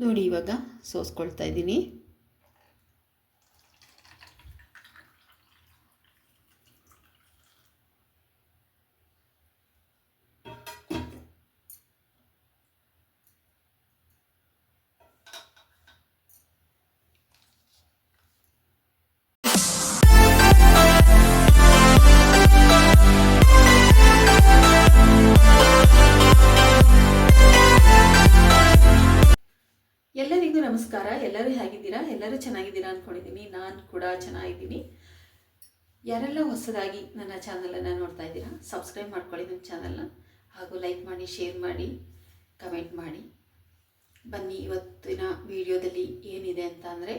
ನೋಡಿ ಇವಾಗ ಸೋಸ್ಕೊಳ್ತಾ ಇದ್ದೀನಿ. ಎಲ್ಲರೂ ಚೆನ್ನಾಗಿದ್ದೀರಾ ಅಂದ್ಕೊಂಡಿದ್ದೀನಿ ನಾನು ಕೂಡ ಚೆನ್ನಾಗಿದ್ದೀನಿ. ಯಾರೆಲ್ಲ ಹೊಸದಾಗಿ ನನ್ನ ಚಾನಲನ್ನು ನೋಡ್ತಾ ಇದ್ದೀರಾ ಸಬ್ಸ್ಕ್ರೈಬ್ ಮಾಡ್ಕೊಳ್ಳಿ ನನ್ನ ಚಾನಲ್ನ ಹಾಗೂ ಲೈಕ್ ಮಾಡಿ ಶೇರ್ ಮಾಡಿ ಕಮೆಂಟ್ ಮಾಡಿ. ಬನ್ನಿ ಇವತ್ತಿನ ವಿಡಿಯೋದಲ್ಲಿ ಏನಿದೆ ಅಂತ ಅಂದರೆ,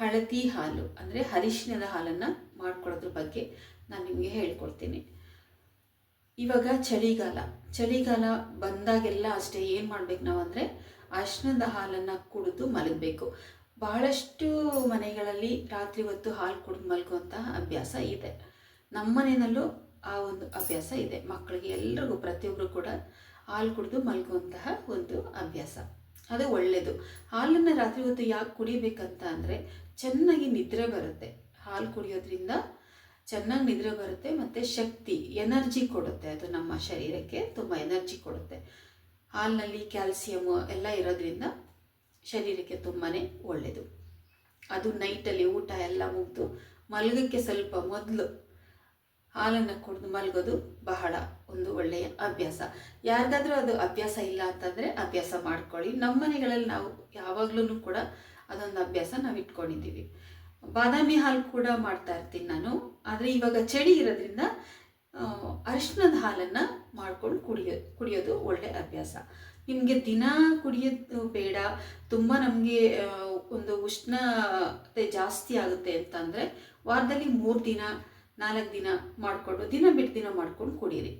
ಹಳದಿ ಹಾಲು, ಅಂದರೆ ಅರಿಶಿಣದ ಹಾಲನ್ನು ಮಾಡ್ಕೊಳ್ಳೋದ್ರ ಬಗ್ಗೆ ನಾನು ನಿಮಗೆ ಹೇಳ್ಕೊಡ್ತೀನಿ. ಇವಾಗ ಚಳಿಗಾಲ. ಚಳಿಗಾಲ ಬಂದಾಗೆಲ್ಲ ಅಷ್ಟೇ ಏನು ಮಾಡ್ಬೇಕು ನಾವು ಅಂದರೆ ಅರಿಶಿನದ ಹಾಲನ್ನು ಕುಡಿದು ಮಲಗಬೇಕು. ಬಹಳಷ್ಟು ಮನೆಗಳಲ್ಲಿ ರಾತ್ರಿ ಹೊತ್ತು ಹಾಲು ಕುಡಿದು ಮಲ್ಕುವಂತಹ ಅಭ್ಯಾಸ ಇದೆ. ನಮ್ಮ ಮನೆಯಲ್ಲೂ ಆ ಒಂದು ಅಭ್ಯಾಸ ಇದೆ. ಮಕ್ಕಳಿಗೆ ಎಲ್ರಿಗೂ ಪ್ರತಿಯೊಬ್ಬರು ಕೂಡ ಹಾಲು ಕುಡಿದು ಮಲ್ಕುವಂತಹ ಒಂದು ಅಭ್ಯಾಸ. ಅದು ಒಳ್ಳೆಯದು ಹಾಲನ್ನು ರಾತ್ರಿ ಹೊತ್ತು ಯಾಕೆ ಕುಡಿಬೇಕಂತ ಅಂದರೆ ಚೆನ್ನಾಗಿ ನಿದ್ರೆ ಬರುತ್ತೆ. ಹಾಲು ಕುಡಿಯೋದ್ರಿಂದ ಚೆನ್ನಾಗಿ ನಿದ್ರೆ ಬರುತ್ತೆ ಮತ್ತು ಶಕ್ತಿ, ಎನರ್ಜಿ ಕೊಡುತ್ತೆ. ಅದು ನಮ್ಮ ಶರೀರಕ್ಕೆ ತುಂಬ ಎನರ್ಜಿ ಕೊಡುತ್ತೆ. ಹಾಲಿನಲ್ಲಿ ಕ್ಯಾಲ್ಸಿಯಮು ಎಲ್ಲ ಇರೋದ್ರಿಂದ ಶರೀರಕ್ಕೆ ತುಂಬಾ ಒಳ್ಳೆಯದು ಅದು ನೈಟಲ್ಲಿ ಊಟ ಎಲ್ಲ ಮುಗಿದು ಮಲಗಕ್ಕೆ ಸ್ವಲ್ಪ ಮೊದಲು ಹಾಲನ್ನು ಕುಡಿದು ಮಲಗೋದು ಬಹಳ ಒಂದು ಒಳ್ಳೆಯ ಅಭ್ಯಾಸ. ಯಾರಿಗಾದರೂ ಅದು ಅಭ್ಯಾಸ ಇಲ್ಲ ಅಂತಂದರೆ ಅಭ್ಯಾಸ ಮಾಡ್ಕೊಳ್ಳಿ. ನಮ್ಮ ಮನೆಗಳಲ್ಲಿ ನಾವು ಯಾವಾಗಲೂ ಕೂಡ ಅದೊಂದು ಅಭ್ಯಾಸ ನಾವು ಇಟ್ಕೊಂಡಿದ್ದೀವಿ. ಬಾದಾಮಿ ಹಾಲು ಕೂಡ ಮಾಡ್ತಾ ಇರ್ತೀನಿ ನಾನು. ಆದರೆ ಇವಾಗ ಚಳಿ ಇರೋದ್ರಿಂದ ಅರಿಶಿಣದ ಹಾಲನ್ನು ಮಾಡ್ಕೊಂಡು ಕುಡಿಯೋ, ಕುಡಿಯೋದು ಒಳ್ಳೆ ಅಭ್ಯಾಸ. ನಿಮಗೆ ದಿನ ಕುಡಿಯೋದು ಬೇಡ, ತುಂಬ ನಮಗೆ ಒಂದು ಉಷ್ಣತೆ ಜಾಸ್ತಿ ಆಗುತ್ತೆ ಅಂತಂದರೆ ವಾರದಲ್ಲಿ ಮೂರು ದಿನ, ನಾಲ್ಕು ದಿನ ಮಾಡಿಕೊಂಡು, ದಿನ ಬಿಟ್ಟು ದಿನ ಮಾಡ್ಕೊಂಡು ಕುಡಿಯಿರಿ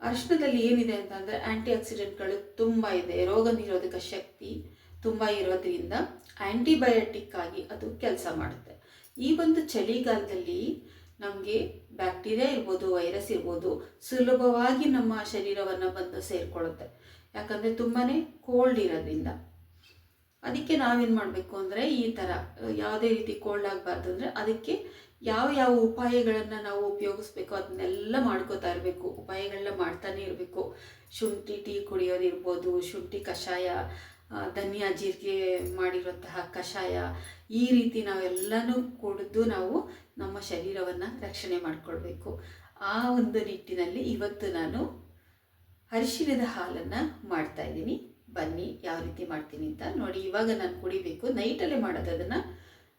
ಅರಿಶಿನದಲ್ಲಿ ಏನಿದೆ ಅಂತಂದರೆ ಆ್ಯಂಟಿ ಆಕ್ಸಿಡೆಂಟ್ಗಳು ತುಂಬ ಇದೆ, ರೋಗ ನಿರೋಧಕ ಶಕ್ತಿ ತುಂಬ ಇರೋದ್ರಿಂದ ಆ್ಯಂಟಿಬಯೋಟಿಕ್ ಆಗಿ ಅದು ಕೆಲಸ ಮಾಡುತ್ತೆ. ಈ ಒಂದು ಚಳಿಗಾಲದಲ್ಲಿ ನಮಗೆ ಬ್ಯಾಕ್ಟೀರಿಯಾ ಇರ್ಬೋದು, ವೈರಸ್ ಇರ್ಬೋದು, ಸುಲಭವಾಗಿ ನಮ್ಮ ಶರೀರವನ್ನು ಬಂದು ಸೇರಿಕೊಳ್ಳುತ್ತೆ. ಯಾಕಂದರೆ ತುಂಬಾ ಕೋಲ್ಡ್ ಇರೋದ್ರಿಂದ. ಅದಕ್ಕೆ ನಾವೇನು ಮಾಡಬೇಕು ಅಂದರೆ ಈ ಥರ ಯಾವುದೇ ರೀತಿ ಕೋಲ್ಡ್ ಆಗಬಾರ್ದು ಅಂದರೆ ಅದಕ್ಕೆ ಯಾವ ಯಾವ ಉಪಾಯಗಳನ್ನು ನಾವು ಉಪಯೋಗಿಸ್ಬೇಕು, ಅದನ್ನೆಲ್ಲ ಮಾಡ್ಕೋತಾ ಇರಬೇಕು. ಉಪಾಯಗಳನ್ನ ಮಾಡ್ತಾನೆ ಇರಬೇಕು. ಶುಂಠಿ ಟೀ ಕುಡಿಯೋದಿರ್ಬೋದು, ಶುಂಠಿ ಕಷಾಯ ಧನಿಯಾ ಜೀರಿಗೆ ಮಾಡಿರುವಂತಹ ಕಷಾಯ ಈ ರೀತಿ ನಾವೆಲ್ಲನೂ ಕುಡಿದು ನಾವು ನಮ್ಮ ಶರೀರವನ್ನು ರಕ್ಷಣೆ ಮಾಡಿಕೊಳ್ಬೇಕು. ಆ ಒಂದು ನಿಟ್ಟಿನಲ್ಲಿ ಇವತ್ತು ನಾನು ಅರಿಶಿಣದ ಹಾಲನ್ನು ಮಾಡ್ತಾ ಇದ್ದೀನಿ. ಬನ್ನಿ ಯಾವ ರೀತಿ ಮಾಡ್ತೀನಿ ಅಂತ ನೋಡಿ. ಇವಾಗ ನಾನು ಕುಡಿಬೇಕು. ನೈಟಲ್ಲೇ ಮಾಡೋದು ಅದನ್ನು.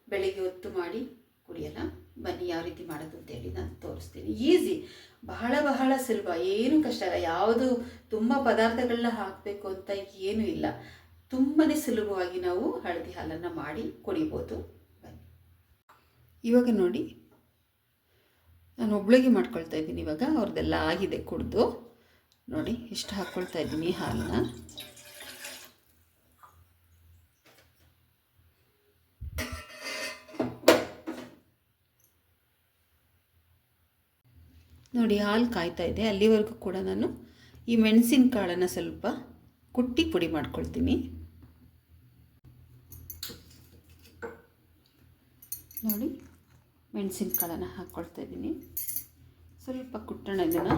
ಬೆಳಗ್ಗೆ ಹೊತ್ತು ಮಾಡಿ ಕುಡಿಯಲ್ಲ. ಬನ್ನಿ ಯಾವ ರೀತಿ ಮಾಡೋದು ಅಂತೇಳಿ ನಾನು ತೋರಿಸ್ತೀನಿ. ಈಸಿ. ಬಹಳ ಬಹಳ ಸುಲಭ. ಏನು ಕಷ್ಟ ಇಲ್ಲ. ಯಾವುದು ತುಂಬ ಪದಾರ್ಥಗಳನ್ನ ಹಾಕಬೇಕು ಅಂತ ಏನೂ ಇಲ್ಲ. ತುಂಬಾ ಸುಲಭವಾಗಿ ನಾವು ಹಳದಿ ಹಾಲನ್ನು ಮಾಡಿ ಕುಡಿಬೋದು. ಬನ್ನಿ. ಇವಾಗ ನೋಡಿ, ನಾನು ಒಬ್ಳಿಗೆ ಮಾಡ್ಕೊಳ್ತಾ ಇದ್ದೀನಿ ಇವಾಗ, ಅವ್ರದ್ದೆಲ್ಲ ಆಗಿದೆ ಕುಡಿದು. ನೋಡಿ, ಇಷ್ಟು ಹಾಕ್ಕೊಳ್ತಾ ಇದ್ದೀನಿ ಹಾಲನ್ನ. ನೋಡಿ, ಹಾಲು ಕಾಯ್ತಾ ಇದೆ. ಅಲ್ಲಿವರೆಗೂ ಕೂಡ ನಾನು ಈ ಮೆಣಸಿನ ಕಾಳನ್ನು ಸ್ವಲ್ಪ ಕುಟ್ಟಿ ಪುಡಿ ಮಾಡ್ಕೊಳ್ತೀನಿ. ನೋಡಿ ಮೆಣಸಿನ ಕಾಳನ್ನು ಹಾಕ್ಕೊಳ್ತಾ ಇದ್ದೀನಿ. ಸ್ವಲ್ಪ ಕುಟ್ಟೋಣ ಇದನ್ನು.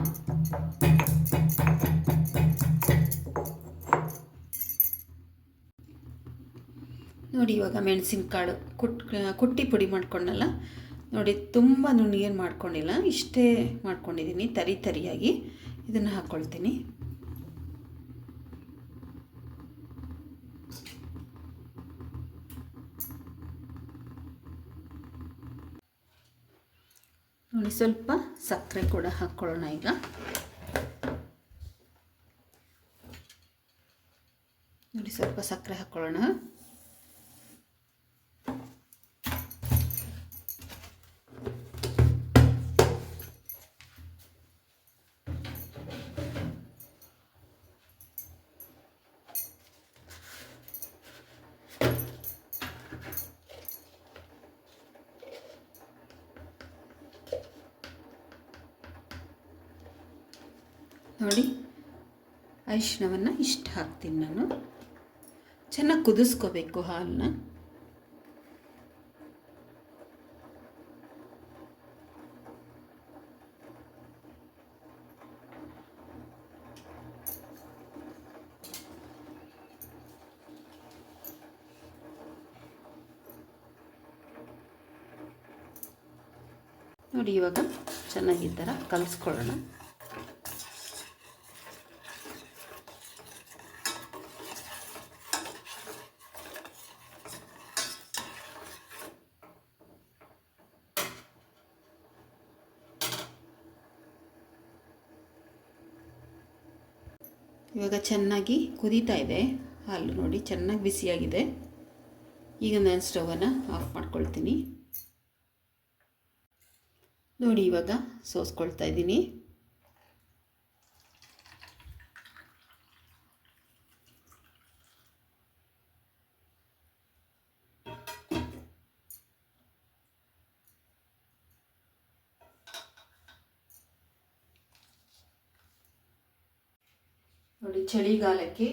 ನೋಡಿ, ಇವಾಗ ಮೆಣಸಿನಕಾಳು ಕುಟ್, ಕುಟ್ಟಿ ಪುಡಿ ಮಾಡ್ಕೊಂಡಲ್ಲ ನೋಡಿ ತುಂಬ ನುಣ್ಣಗೇನು ಮಾಡ್ಕೊಂಡಿಲ್ಲ. ಇಷ್ಟೇ ಮಾಡ್ಕೊಂಡಿದ್ದೀನಿ ತರಿ ತರಿಯಾಗಿ. ಇದನ್ನು ಹಾಕ್ಕೊಳ್ತೀನಿ ಸ್ವಲ್ಪ ಸಕ್ಕರೆ ಕೂಡ ಹಾಕ್ಕೊಳ್ಳೋಣ ಈಗ. ನೋಡಿ ಸ್ವಲ್ಪ ಸಕ್ಕರೆ ಹಾಕ್ಕೊಳ್ಳೋಣ. ನೋಡಿ ಅರಿಶಿಣವನ್ನು ಇಷ್ಟು ಹಾಕ್ತೀನಿ ನಾನು. ಚೆನ್ನಾಗಿ ಕುದಿಸ್ಕೋಬೇಕು ಹಾಲನ್ನ. ನೋಡಿ ಇವಾಗ ಚೆನ್ನಾಗಿ ಈ ಥರ ಕಲಿಸ್ಕೊಳ್ಳೋಣ. ಇವಾಗ ಚೆನ್ನಾಗಿ ಕುದೀತಾ ಇದೆ. ಹಾಲು ನೋಡಿ ಚೆನ್ನಾಗಿ ಬಿಸಿಯಾಗಿದೆ. ಈಗ ನಾನು ಸ್ಟವನ್ನು ಆಫ್ ಮಾಡ್ಕೊಳ್ತೀನಿ. ನೋಡಿ ಇವಾಗ ಸೋಸ್ಕೊಳ್ತಾ ಇದ್ದೀನಿ. ನೋಡಿ, ಚಳಿಗಾಲಕ್ಕೆ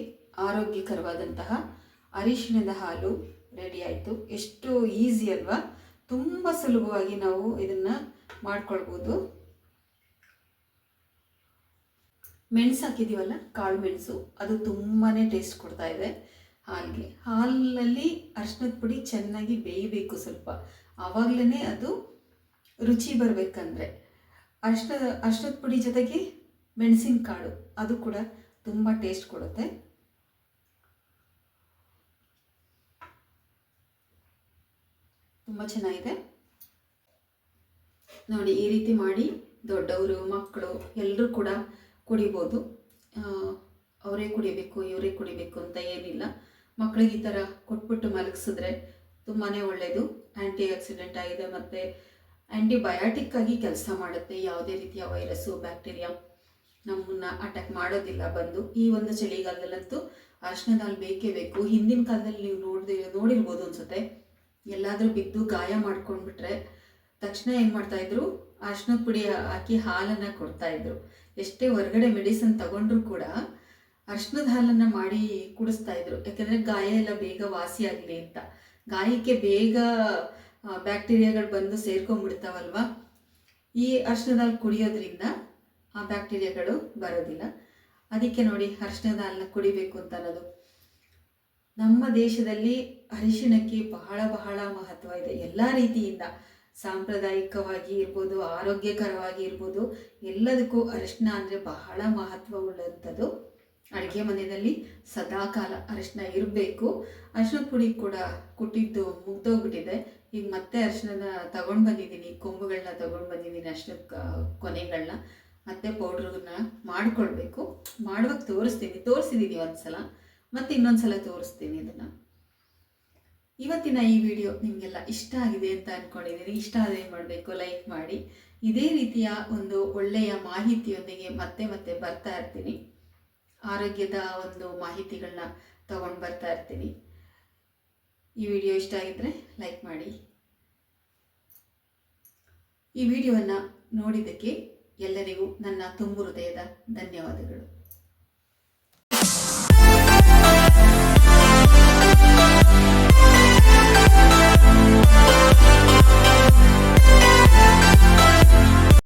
ಆರೋಗ್ಯಕರವಾದಂತಹ ಅರಿಶಿನದ ಹಾಲು ರೆಡಿ ಆಯಿತು. ಎಷ್ಟು ಈಸಿ ಅಲ್ವಾ? ತುಂಬ ಸುಲಭವಾಗಿ ನಾವು ಇದನ್ನು ಮಾಡ್ಕೊಳ್ಬೋದು. ಮೆಣಸು ಹಾಕಿದ್ದೀವಲ್ಲ ಕಾಳು ಮೆಣಸು, ಅದು ತುಂಬಾ ಟೇಸ್ಟ್ ಕೊಡ್ತಾ ಇದೆ ಹಾಲಿಗೆ. ಹಾಲಲ್ಲಿ ಅರ್ಶಿನದ ಪುಡಿ ಚೆನ್ನಾಗಿ ಬೇಯಬೇಕು ಸ್ವಲ್ಪ. ಆವಾಗಲೇ ಅದು ರುಚಿ ಬರಬೇಕಂದ್ರೆ. ಅರ್ಶಿನ ಅರ್ಶಿನದ ಪುಡಿ ಜೊತೆಗೆ ಮೆಣಸಿನ ಕಾಳು ಅದು ಕೂಡ ತುಂಬ ಟೇಸ್ಟ್ ಕೊಡುತ್ತೆ. ತುಂಬ ಚೆನ್ನಾಗಿದೆ. ನೋಡಿ, ಈ ರೀತಿ ಮಾಡಿ ದೊಡ್ಡವರು, ಮಕ್ಕಳು ಎಲ್ಲರೂ ಕೂಡ ಕುಡಿಬೋದು. ಅವರೇ ಕುಡಿಬೇಕು, ಇವರೇ ಕುಡಿಬೇಕು ಅಂತ ಏನಿಲ್ಲ. ಮಕ್ಕಳಿಗೆ ಈ ಥರ ಕೊಟ್ಬಿಟ್ಟು ಮಲಗಿಸಿದ್ರೆ ತುಂಬಾ ಒಳ್ಳೆಯದು ಆ್ಯಂಟಿ ಆಕ್ಸಿಡೆಂಟ್ ಆಗಿದೆ ಮತ್ತು ಆ್ಯಂಟಿಬಯೋಟಿಕ್ ಆಗಿ ಕೆಲಸ ಮಾಡುತ್ತೆ ಯಾವುದೇ ರೀತಿಯ ವೈರಸ್ಸು, ಬ್ಯಾಕ್ಟೀರಿಯಾ. ನಮ್ಮನ್ನ ಅಟ್ಯಾಕ್ ಮಾಡೋದಿಲ್ಲ ಬಂದು. ಈ ಒಂದು ಚಳಿಗಾಲದಲ್ಲಂತೂ ಅರ್ಶಿನದ ಹಾಲು ಬೇಕೇ ಬೇಕು. ಹಿಂದಿನ ಕಾಲದಲ್ಲಿ ನೀವು ನೋಡ್ದೆ, ನೋಡಿರ್ಬೋದು ಅನ್ಸುತ್ತೆ. ಎಲ್ಲಾದರೂ ಬಿದ್ದು ಗಾಯ ಮಾಡ್ಕೊಂಡ್ಬಿಟ್ರೆ ತಕ್ಷಣ ಏನು ಮಾಡ್ತಾ ಇದ್ರು? ಅರ್ಶಿನದ ಪುಡಿ ಹಾಕಿ ಹಾಲನ್ನು ಕೊಡ್ತಾಯಿದ್ರು ಎಷ್ಟೇ ಹೊರಗಡೆ ಮೆಡಿಸಿನ್ ತಗೊಂಡ್ರು ಕೂಡ ಅರ್ಶಿನದ ಹಾಲನ್ನು ಮಾಡಿ ಕುಡಿಸ್ತಾ ಇದ್ರು. ಯಾಕಂದರೆ ಗಾಯ ಎಲ್ಲ ಬೇಗ ವಾಸಿ ಆಗಲಿ ಅಂತ. ಗಾಯಕ್ಕೆ ಬೇಗ ಬ್ಯಾಕ್ಟೀರಿಯಾಗಳು ಬಂದು ಸೇರ್ಕೊಂಡ್ಬಿಡ್ತಾವಲ್ವ? ಈ ಅರ್ಶಿನದ ಹಾಲು ಕುಡಿಯೋದ್ರಿಂದ ಆ ಬ್ಯಾಕ್ಟೀರಿಯಾಗಳು ಬರೋದಿಲ್ಲ. ಅದಕ್ಕೆ ನೋಡಿ ಅರಿಶಿಣದ ಹಾಲನ್ನ ಕುಡಿಬೇಕು ಅಂತ ಅನ್ನೋದು. ನಮ್ಮ ದೇಶದಲ್ಲಿ ಅರಿಶಿಣಕ್ಕೆ ಬಹಳ ಬಹಳ ಮಹತ್ವ ಇದೆ. ಎಲ್ಲ ರೀತಿಯಿಂದ ಸಾಂಪ್ರದಾಯಿಕವಾಗಿ ಇರ್ಬೋದು, ಆರೋಗ್ಯಕರವಾಗಿ ಇರ್ಬೋದು, ಎಲ್ಲದಕ್ಕೂ ಅರಿಶಿಣ ಅಂದರೆ ಬಹಳ ಮಹತ್ವ ಉಳ್ಳಂಥದ್ದು. ಅಡುಗೆ ಮನೆಯಲ್ಲಿ ಸದಾಕಾಲ ಅರಿಶಿಣ ಇರಬೇಕು. ಅರಿಶಿನ ಪುಡಿ ಕೂಡ ಕುಟ್ಟಿದ್ದು ಮುಗ್ದೋಗ್ಬಿಟ್ಟಿದೆ. ಈಗ ಮತ್ತೆ ಅರಿಶಿನ ತಗೊಂಡು ಬಂದಿದ್ದೀನಿ ಕೊಂಬುಗಳನ್ನ ತಗೊಂಡು ಬಂದಿದ್ದೀನಿ ಅರಿಶಿನ ಕೊನೆಗಳನ್ನ ಮತ್ತೆ ಪೌಡ್ರನ್ನ ಮಾಡ್ಕೊಳ್ಬೇಕು. ಮಾಡುವಾಗ ತೋರಿಸ್ತೀನಿ. ತೋರಿಸಿದ್ದೀನಿ ಒಂದ್ಸಲ. ಮತ್ತೆ ಇನ್ನೊಂದು ಸಲ ತೋರಿಸ್ತೀನಿ ಅದನ್ನು ಇವತ್ತಿನ ಈ ವಿಡಿಯೋ ನಿಮಗೆಲ್ಲ ಇಷ್ಟ ಆಗಿದೆ ಅಂತ ಅಂದ್ಕೊಂಡಿದ್ದೀನಿ ಇಷ್ಟ ಆದರೆ ಏನು ಮಾಡಬೇಕು? ಲೈಕ್ ಮಾಡಿ. ಇದೇ ರೀತಿಯ ಒಂದು ಒಳ್ಳೆಯ ಮಾಹಿತಿಯೊಂದಿಗೆ ಮತ್ತೆ ಮತ್ತೆ ಬರ್ತಾ ಇರ್ತೀನಿ. ಆರೋಗ್ಯದ ಒಂದು ಮಾಹಿತಿಗಳನ್ನ ತಗೊಂಡು ಬರ್ತಾ ಇರ್ತೀನಿ. ಈ ವಿಡಿಯೋ ಇಷ್ಟ ಆಗಿದ್ದರೆ ಲೈಕ್ ಮಾಡಿ. ಈ ವಿಡಿಯೋವನ್ನು ನೋಡಿದ್ದಕ್ಕೆ ಎಲ್ಲರಿಗೂ ನನ್ನ ತುಂಬು ಹೃದಯದ ಧನ್ಯವಾದಗಳು.